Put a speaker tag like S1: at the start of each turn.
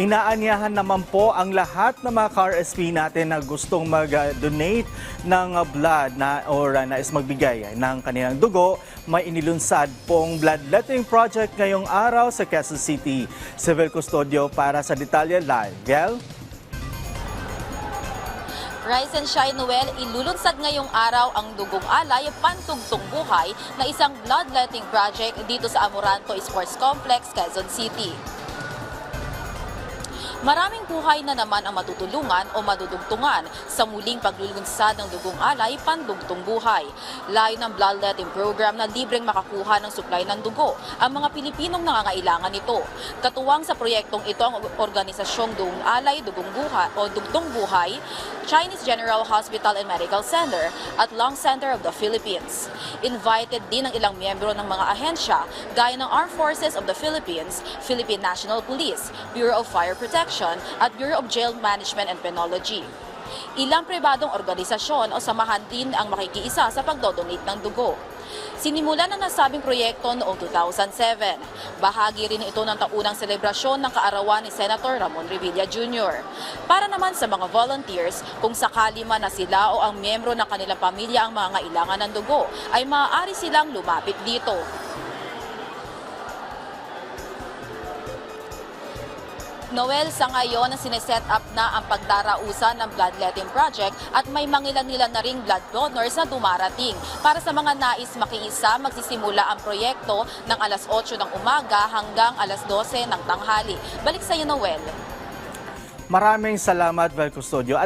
S1: Inaanyahan naman po ang lahat ng mga ka-RSP natin na gustong mag-donate ng blood na or nais magbigay ng kanilang dugo. May inilunsad pong bloodletting project ngayong araw sa Quezon City. Civil Custodio para sa Detalye Live. Gel?
S2: Rise and Shine Noel, ilulunsad ngayong araw ang Dugong Alay Pantugtong Buhay na isang bloodletting project dito sa Amoranto Sports Complex, Quezon City. Maraming buhay na naman ang matutulungan o madudugtungan sa muling paglulunsad ng Dugong Alay Pandugtong Buhay. Layo ng bloodletting program na libreng makakuha ng supply ng dugo ang mga Pilipinong nangangailangan nito. Katuwang sa proyektong ito ang organisasyong Dugong Alay Dugong Buhay o Dugtong Buhay, Chinese General Hospital and Medical Center at Lung Center of the Philippines. Invited din ang ilang miyembro ng mga ahensya gaya ng Armed Forces of the Philippines, Philippine National Police, Bureau of Fire Protection at Bureau of Jail Management and Penology. Ilang pribadong organisasyon o samahan din ang makikiisa sa pagdodonate ng dugo. Sinimulan ang nasabing proyekto noong 2007. Bahagi rin ito ng taunang selebrasyon ng kaarawan ni Senator Ramon Revilla Jr. Para naman sa mga volunteers, kung sakali man na sila o ang miyembro ng kanilang pamilya ang mga ngailangan ng dugo, ay maaari silang lumapit dito. Noel, sa ngayon, sineset up na ang pagdarausan ng bloodletting project at may mangilan-ilan na ring blood donors na dumarating. Para sa mga nais makiisa, magsisimula ang proyekto ng alas 8 ng umaga hanggang alas 12 ng tanghali. Balik sa iyo, Noel.
S1: Maraming salamat, Vel Custodio.